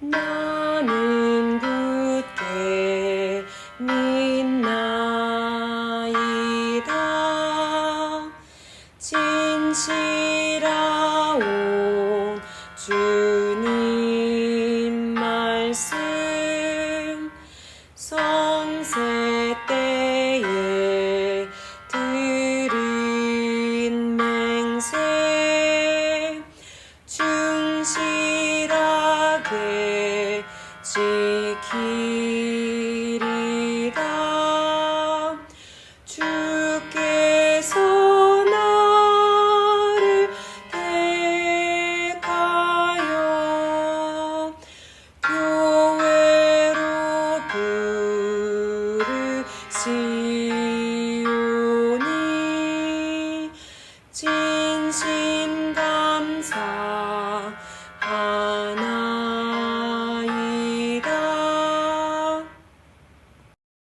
나는 굳게 믿나이다. 진실 지키리라. 주께서 나를 대하여 교회로 부르시오니. 진실